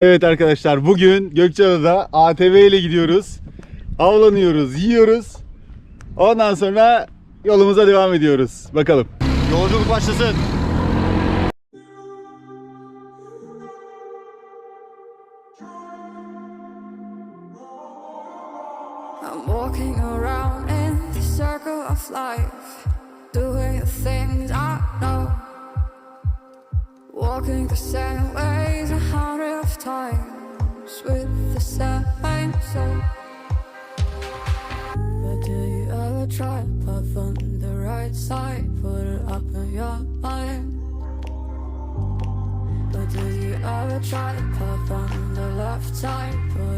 Evet arkadaşlar bugün Gökçeada'da ATV ile gidiyoruz. Avlanıyoruz, yiyoruz. Ondan sonra yolumuza devam ediyoruz. Bakalım. Yolculuk başlasın. I'm walking around in the circle of life, doing the things I know. Walking the same of times with the same soul. But do you ever try path on the right side? Put it up in your mind. But do you ever try path on the left side? Put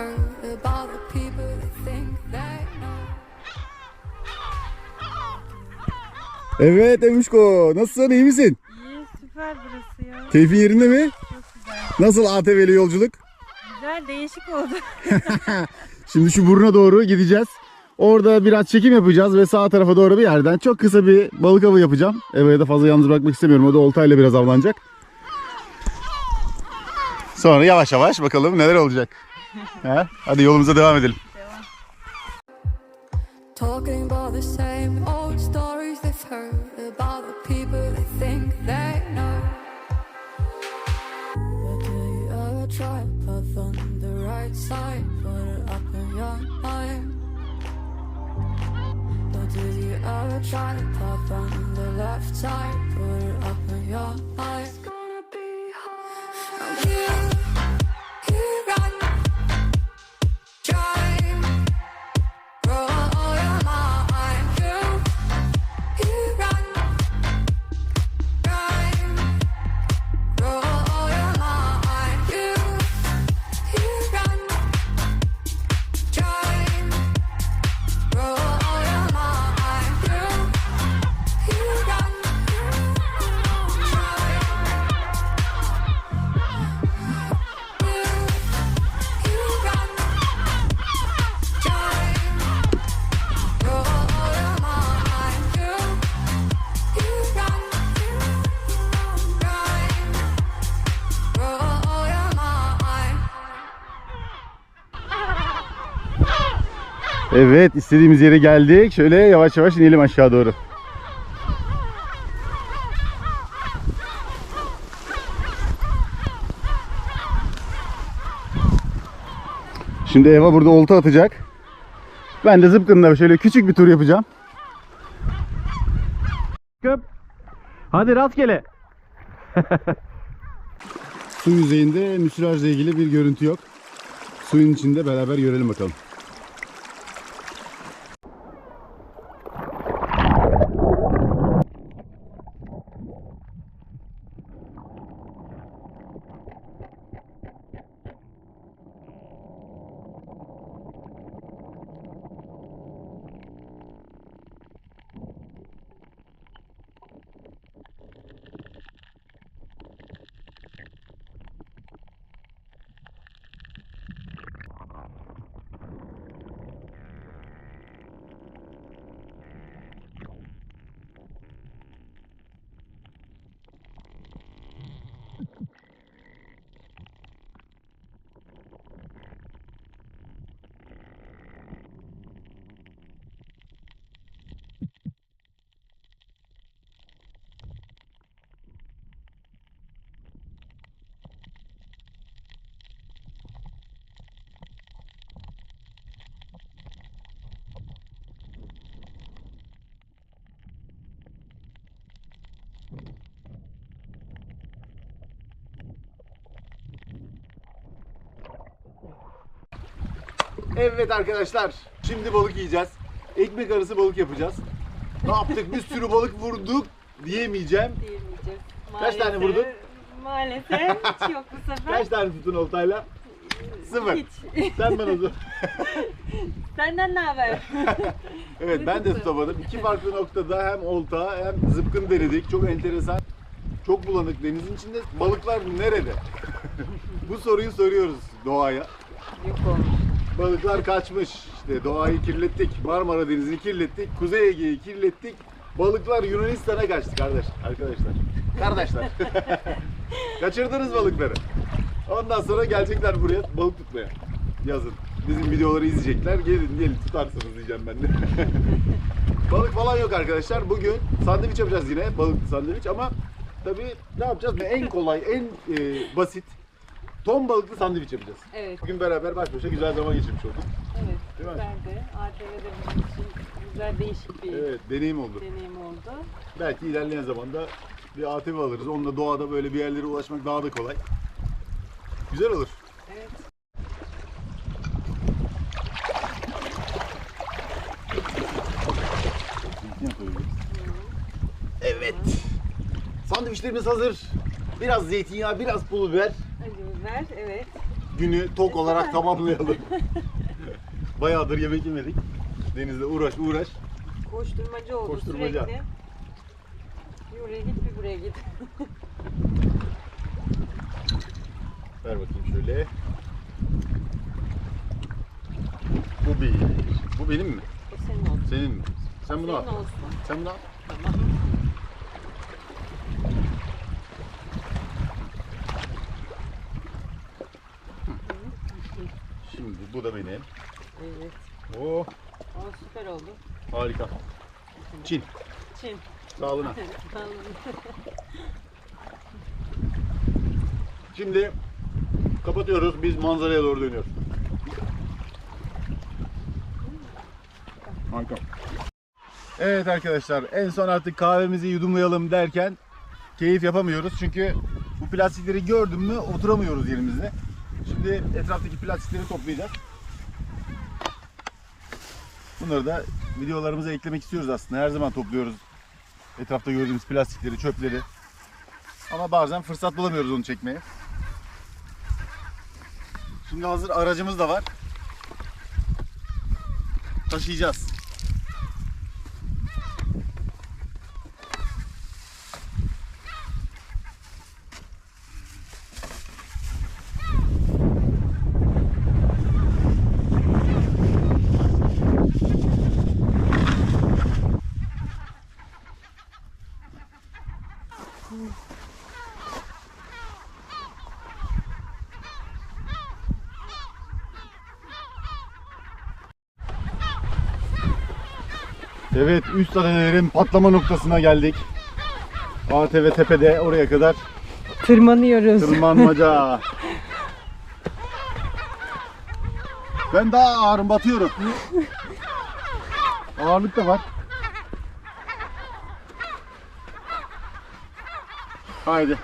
heard about the people they think they know. Evet Emişko nasılsın iyi misin? İyi, süper burası ya. Keyfin yerinde mi? Çok güzel. Nasıl ATV ile yolculuk? Güzel, değişik oldu. Şimdi şu buruna doğru gideceğiz. Orada biraz çekim yapacağız ve sağ tarafa doğru bir yerden çok kısa bir balık avı yapacağım. Eva'ya da fazla yalnız bırakmak istemiyorum. O da oltayla biraz avlanacak. Sonra yavaş yavaş bakalım neler olacak. He? Hadi yolumuza devam edelim. Talking about the same old stories they've heard about the people they think they know. But do you ever try path on the right side? Put it up in your mind. But do you ever try path on the left side? Put it up in your mind. Evet istediğimiz yere geldik. Şöyle yavaş yavaş inelim aşağı doğru. Şimdi Eva burada olta atacak. Ben de zıpkınla şöyle küçük bir tur yapacağım. Köp. Hadi rastgele. Su yüzeyinde müsilajla ilgili bir görüntü yok. Suyun içinde beraber görelim bakalım. Evet arkadaşlar, şimdi balık yiyeceğiz. Ekmek arası balık yapacağız. Ne yaptık? Bir sürü balık vurduk diyemeyeceğim. Diyemeyeceğiz. Kaç tane Maalesef- vurdun? Maalesef hiç yok bu sefer. Kaç tane tutun oltayla? Sıfır. Hiç. Sen bana zor. Senden ne haber? Evet ben de tutamadım. İki farklı noktada hem olta hem zıpkın denedik. Çok enteresan. Çok bulanık denizin içinde. Balıklar nerede? Bu soruyu soruyoruz doğaya. yok olmuş. Balıklar kaçmış. İşte doğayı kirlettik. Marmara Denizi'ni kirlettik. Kuzey Ege'yi kirlettik. Balıklar Yunanistan'a kaçtı kardeş. Arkadaşlar. Kardeşler. Kaçırdınız balıkları. Ondan sonra gelecekler buraya balık tutmaya. Yazın. Bizim videoları izleyecekler. Gelin gelin tutarsınız diyeceğim ben de. balık falan yok arkadaşlar. Bugün sandviç yapacağız yine. Balıklı sandviç ama tabii ne yapacağız? En kolay, en e, basit ton balıklı sandviç yapacağız. Evet, Bugün beraber baş başa güzel zaman geçirmiş olduk. evet. Değil mi? Güzeldi. ATV'de bizim için güzel değişik bir Evet, deneyim oldu. deneyim oldu. Belki ilerleyen zamanda bir ATV alırız. Onunla doğada böyle bir yerlere ulaşmak daha da kolay. Güzel olur. Evet. Evet. Sandviçlerimiz hazır. Biraz zeytinyağı, biraz pul biber. Biber, evet. Günü tok olarak tamamlayalım. Bayağıdır yemek yemedik. Denizde uğraş uğraş. Koşturmacı oldu Koşturmaca. sürekli. Bir oraya git, bir buraya git. Ver bakayım şöyle. Bu bir. Bu benim mi? O senin olsun. Senin mi? Sen bunu Senin al. olsun. Sen bunu al. Tamam. Şimdi bu da benim. Evet. Oh O süper oldu. harika. Çin. Çin. Sağlığına. Şimdi kapatıyoruz. Biz manzaraya doğru dönüyoruz. Harika. Evet arkadaşlar en son artık kahvemizi yudumlayalım derken keyif yapamıyoruz. Çünkü bu plastikleri gördüm mü oturamıyoruz yerimizde. Şimdi etraftaki plastikleri toplayacağız. Bunları da videolarımıza eklemek istiyoruz aslında. Her zaman topluyoruz etrafta gördüğümüz plastikleri, çöpleri. Ama bazen fırsat bulamıyoruz onu çekmeye. Şimdi hazır aracımız da var. Taşıyacağız. Evet üst adelerin patlama noktasına geldik. ATV tepede oraya kadar Tırmanıyoruz. tırmanmaca. Ben daha ağırım batıyorum. Ağırlık da var. Haydi.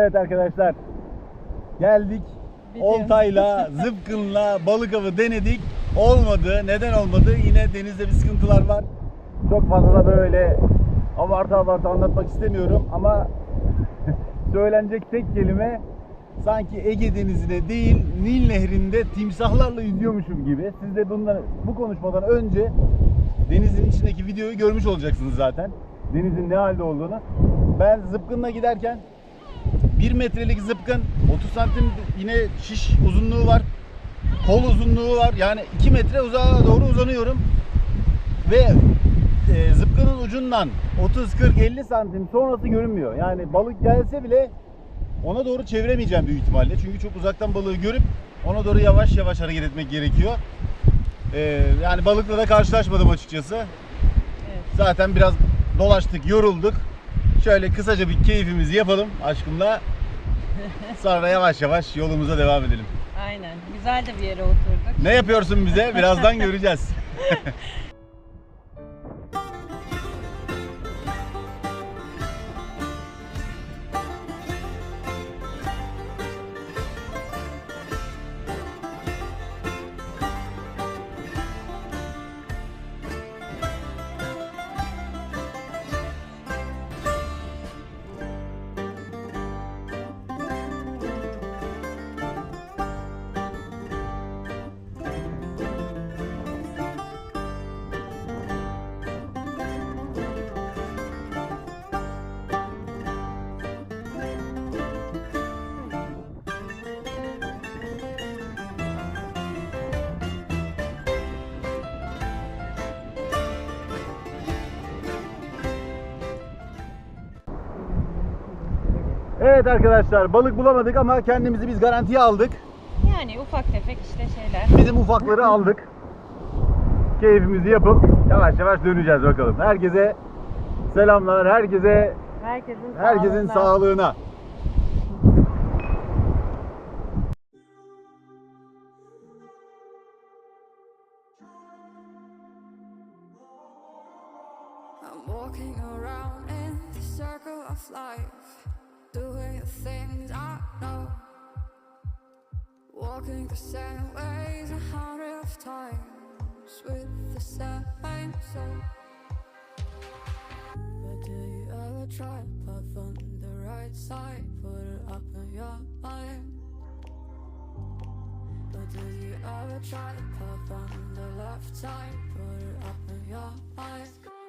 Evet arkadaşlar. Geldik. Oltayla, zıpkınla balık avı denedik. Olmadı. Neden olmadı? Yine denizde bir sıkıntılar var. Çok fazla da böyle abartı abartı anlatmak istemiyorum ama söylenecek tek kelime sanki Ege Denizi'ne değil Nil Nehri'nde timsahlarla yüzüyormuşum gibi. Siz de bundan, bu konuşmadan önce denizin içindeki videoyu görmüş olacaksınız zaten. Denizin ne halde olduğunu. Ben zıpkınla giderken 1 metrelik zıpkın 30 santim yine şiş uzunluğu var. Kol uzunluğu var. Yani 2 metre uzağa doğru uzanıyorum. Ve e, zıpkının ucundan 30 40 50 santim sonrası görünmüyor. Yani balık gelse bile ona doğru çeviremeyeceğim büyük ihtimalle. Çünkü çok uzaktan balığı görüp ona doğru yavaş yavaş hareket etmek gerekiyor. Ee, yani balıkla da karşılaşmadım açıkçası. Evet. Zaten biraz dolaştık, yorulduk. Şöyle kısaca bir keyfimizi yapalım aşkımla. Sonra yavaş yavaş yolumuza devam edelim. Aynen. Güzel de bir yere oturduk. Ne yapıyorsun bize? Birazdan göreceğiz. Evet arkadaşlar balık bulamadık ama kendimizi biz garantiye aldık. Yani ufak tefek işte şeyler. Bizim ufakları aldık. Keyfimizi yapıp yavaş yavaş döneceğiz bakalım. Herkese selamlar. Herkese Herkesin herkesin sağlığına. sağlığına. Walking around in the circle of life, doing the things I know. Walking the same ways a hundred of times with the same soul. But do you ever try to path on the right side? Put it up in your mind. But do you ever try to path on the left side? Put it up in your mind.